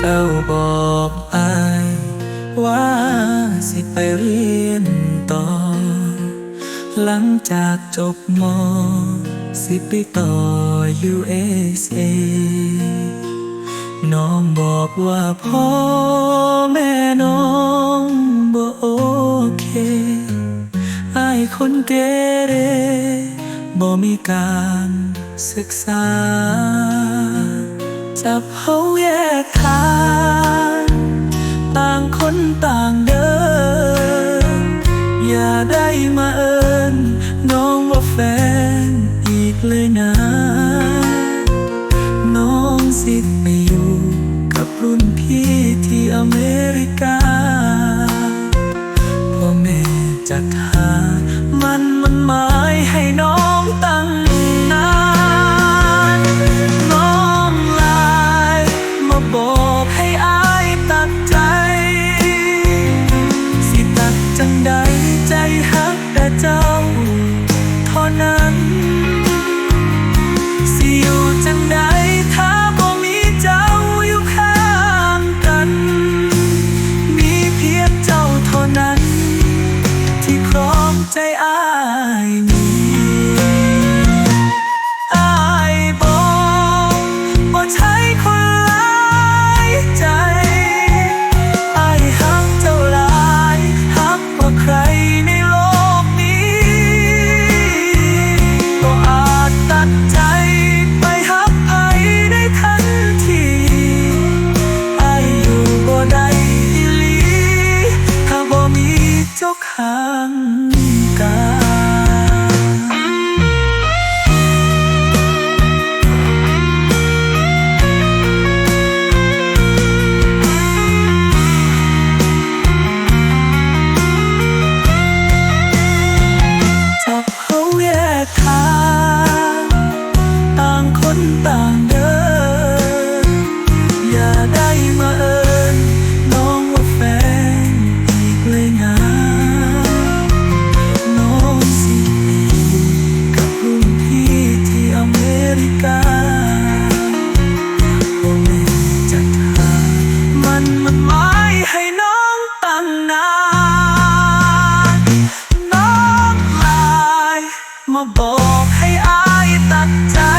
จ้าบอกอายว่าสิไปเรียนต่อ หลังจากจบมสิไปต่อ USA น้องบอกว่าพ่อแม่น้องบ่โอเคอายคนเกเรบ่มีการศึกษา จับเฮาแยกทางต่างคนต่างเดิน อย่าได้มาเอินน้องว่าแฟนอีกเลยนะ น้องสิไปอยู่กับรุ่นพี่ที่อเมริกาพ่อแม่จัดหามันมันหมายให้น้อง ใจหักแต่เจ้าเท่านั้นสิอยู่จังใดถ้าบ่มีเจ้าอยู่ข้างกัน มีเพียงเจ้าเท่านั้น ที่ครองใจอา ข้าง ไอ้ตัดใจ